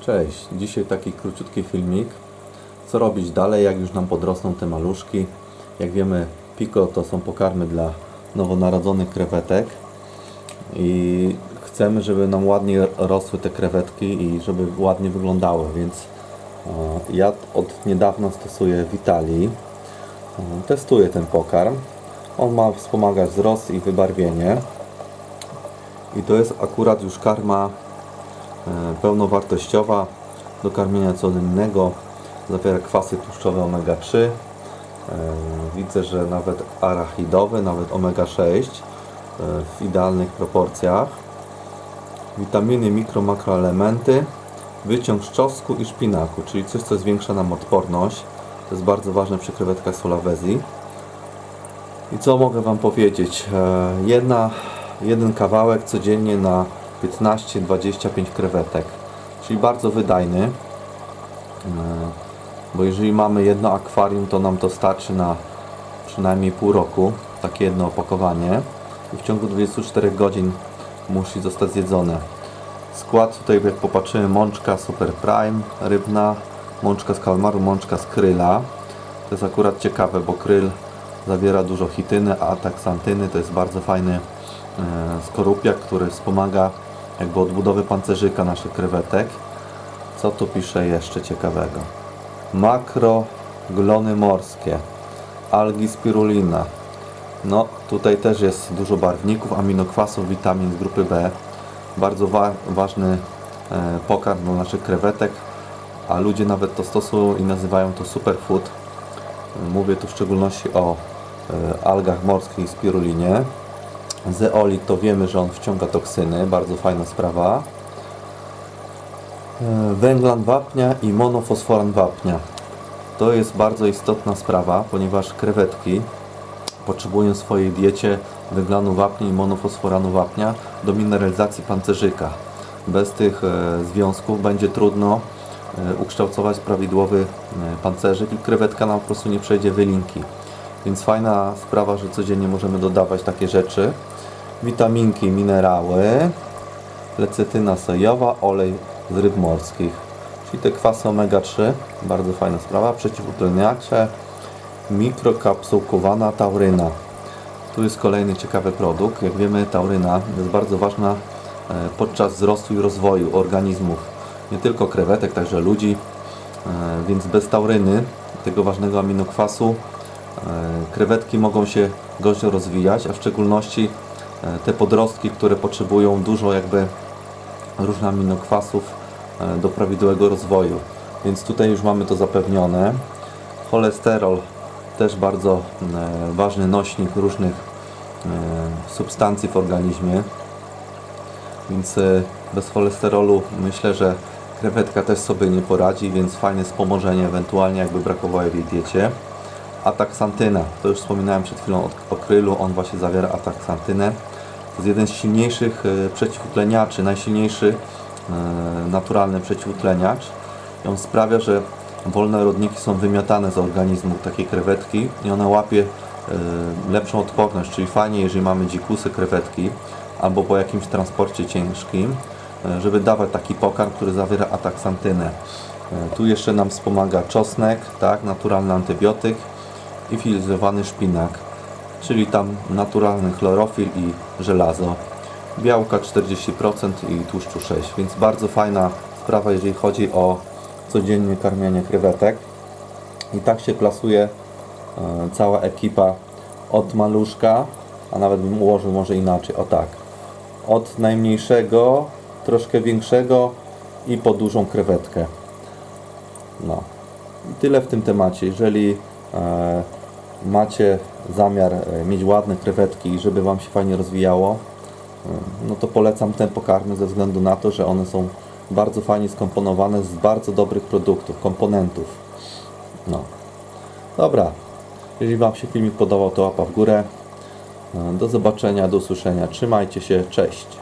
Cześć, dzisiaj taki króciutki filmik. Co robić dalej, jak już nam podrosną te maluszki? Jak wiemy, piko to są pokarmy dla nowonarodzonych krewetek i chcemy, żeby nam ładnie rosły te krewetki i żeby ładnie wyglądały, więc e, ja od niedawna stosuję Vitali. E, Testuję ten pokarm. On ma wspomagać wzrost i wybarwienie. I to jest akurat już karma pełnowartościowa do karmienia codziennego. Zawiera kwasy tłuszczowe omega-3. E, Widzę, że nawet arachidowy, nawet omega-6 e, w idealnych proporcjach. Witaminy, mikro, makroelementy. Wyciąg z czosnku i szpinaku, czyli coś, co zwiększa nam odporność. To jest bardzo ważne przy krewetkach solawezji. I co mogę Wam powiedzieć? E, Jedna, jeden kawałek codziennie na 15-25 krewetek, czyli bardzo wydajny. E, Bo jeżeli mamy jedno akwarium, to nam to starczy na przynajmniej pół roku, takie jedno opakowanie. I w ciągu 24 godzin musi zostać zjedzone. Skład tutaj, jak popatrzymy, mączka Super Prime, rybna, mączka z kalmaru, mączka z kryla. To jest akurat ciekawe, bo kryl zawiera dużo chityny, a taksantyny to jest bardzo fajny e, skorupiak, który wspomaga jakby odbudowy pancerzyka naszych krewetek. Co tu pisze jeszcze ciekawego? Makroglony morskie, algi spirulina. No, tutaj też jest dużo barwników, aminokwasów, witamin z grupy B. Bardzo wa ważny e, pokarm dla naszych krewetek, a ludzie nawet to stosują i nazywają to superfood. Mówię tu w szczególności o e, algach morskich i spirulinie. Zeolit to wiemy, że on wciąga toksyny, bardzo fajna sprawa. E, Węglan wapnia i monofosforan wapnia. To jest bardzo istotna sprawa, ponieważ krewetki potrzebują w swojej diecie węglanu wapnia i monofosforanu wapnia do mineralizacji pancerzyka. Bez tych e, związków będzie trudno e, ukształtować prawidłowy pancerzyk i krewetka nam po prostu nie przejdzie wylinki. Więc fajna sprawa, że codziennie możemy dodawać takie rzeczy. Witaminki, minerały, lecytyna sojowa, olej z ryb morskich, czyli te kwasy omega-3, bardzo fajna sprawa, przeciwutleniacze, mikrokapsułkowana tauryna. Tu jest kolejny ciekawy produkt. Jak wiemy, tauryna jest bardzo ważna e, podczas wzrostu i rozwoju organizmów, nie tylko krewetek, także ludzi, E, więc bez tauryny, tego ważnego aminokwasu, krewetki mogą się gorzej rozwijać, a w szczególności e, te podrostki, które potrzebują dużo jakby różnych aminokwasów e, do prawidłowego rozwoju. Więc tutaj już mamy to zapewnione. Cholesterol też bardzo e, ważny nośnik różnych e, substancji w organizmie. Więc e, bez cholesterolu myślę, że krewetka też sobie nie poradzi, więc fajne wspomożenie ewentualnie jakby brakowało w jej diecie. Ataksantyna, to już wspominałem przed chwilą o, o krylu, on właśnie zawiera ataksantynę. To jest jeden z silniejszych e, przeciwutleniaczy, najsilniejszy e, naturalny przeciwutleniacz. I on sprawia, że wolne rodniki są wymiatane z organizmu takiej krewetki i ona łapie e, lepszą odporność, czyli fajnie, jeżeli mamy dzikusy krewetki albo po jakimś transporcie ciężkim, żeby dawać taki pokarm, który zawiera ataksantynę. Tu jeszcze nam wspomaga czosnek, tak, naturalny antybiotyk i filizowany szpinak, czyli tam naturalny chlorofil i żelazo. Białka 40% i tłuszczu 6%, więc bardzo fajna sprawa, jeżeli chodzi o codziennie karmienie krewetek. I tak się plasuje e, cała ekipa od maluszka, a nawet bym ułożył może inaczej, o tak. Od najmniejszego, troszkę większego i po dużą krewetkę. No. I tyle w tym temacie. Jeżeli e, macie zamiar e, mieć ładne krewetki i żeby Wam się fajnie rozwijało, e, no to polecam te pokarmy ze względu na to, że one są bardzo fajnie skomponowane z bardzo dobrych produktów, komponentów. No. Dobra. Jeżeli Wam się filmik podobał, to łapa w górę. E, Do zobaczenia, do usłyszenia. Trzymajcie się, cześć.